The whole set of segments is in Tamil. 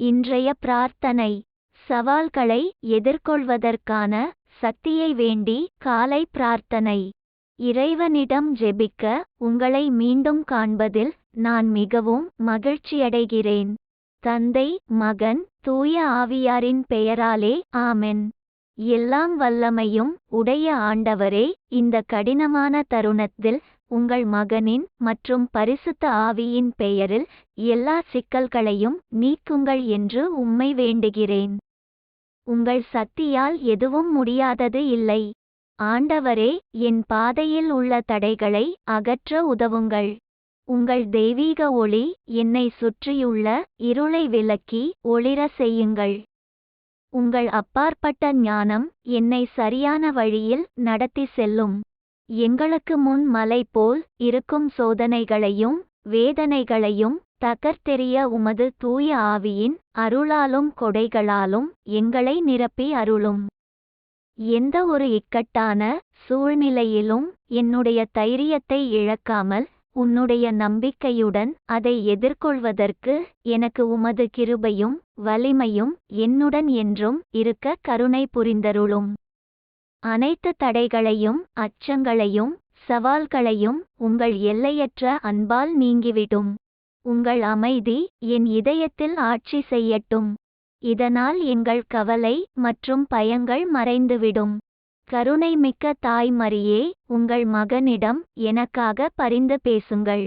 இன்றைய பிரார்த்தனை. சவால்களை எதிர்கொள்வதற்கான சக்தியை வேண்டி காலை பிரார்த்தனை. இறைவனிடம் ஜெபிக்க உங்களை மீண்டும் காண்பதில் நான் மிகவும் மகிழ்ச்சியடைகிறேன். தந்தை மகன் தூய ஆவியாரின் பெயராலே ஆமென். எல்லாம் வல்லமையும் உடைய ஆண்டவரே இந்த கடினமான தருணத்தில் உங்கள் மகனின் மற்றும் பரிசுத்த ஆவியின் பெயரில் எல்லா சிக்கல்களையும் நீக்குங்கள் என்று உம்மை வேண்டுகிறேன். உங்கள் சக்தியால் எதுவும் முடியாதது இல்லை. ஆண்டவரே என் பாதையில் உள்ள தடைகளை அகற்ற உதவுங்கள். உங்கள் தெய்வீக ஒளி என்னை சுற்றியுள்ள இருளை விலக்கி ஒளிர செய்யுங்கள். உங்கள் அப்பாற்பட்ட ஞானம் என்னை சரியான வழியில் நடத்தி செல்லும். எங்களுக்கு முன் மலை போல் இருக்கும் சோதனைகளையும் வேதனைகளையும் தகர்த்தெறிய உமது தூய ஆவியின் அருளாலும் கொடைகளாலும் எங்களை நிரப்பி அருளும். எந்த ஒரு இக்கட்டான சூழ்நிலையிலும் என்னுடைய தைரியத்தை இழக்காமல் உன்னுடைய நம்பிக்கையுடன் அதை எதிர்கொள்வதற்கு எனக்கு உமது கிருபையும் வலிமையும் என்னுடன் என்றும் இருக்க கருணை புரிந்தருளும். அனைத்து தடைகளையும் அச்சங்களையும் சவால்களையும் உங்கள் எல்லையற்ற அன்பால் நீங்கிவிடும். உங்கள் அமைதி என் இதயத்தில் ஆட்சி செய்யட்டும். இதனால் எங்கள் கவலை மற்றும் பயங்கள் மறைந்துவிடும். கருணை மிக்க தாய் மரியே உங்கள் மகனிடம் எனக்காக பரிந்து பேசுங்கள்.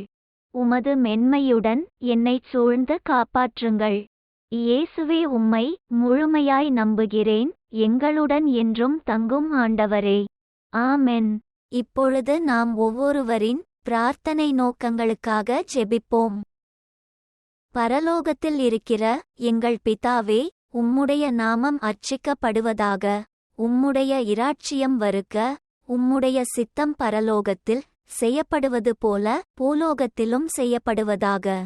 உமது மென்மையுடன் என்னைச் சூழ்ந்து காப்பாற்றுங்கள். இயேசுவே உம்மை முழுமையாய் நம்புகிறேன் எங்களுடன் என்றும் தங்கும் ஆண்டவரே. ஆமென். இப்பொழுது நாம் ஒவ்வொருவரின் பிரார்த்தனை நோக்கங்களுக்காக ஜெபிப்போம். பரலோகத்தில் இருக்கிற எங்கள் பிதாவே உம்முடைய நாமம் அர்ச்சிக்கப்படுவதாக உம்முடைய இராட்சியம் வருக உம்முடைய சித்தம் பரலோகத்தில் செய்யப்படுவது போல பூலோகத்திலும் செய்யப்படுவதாக.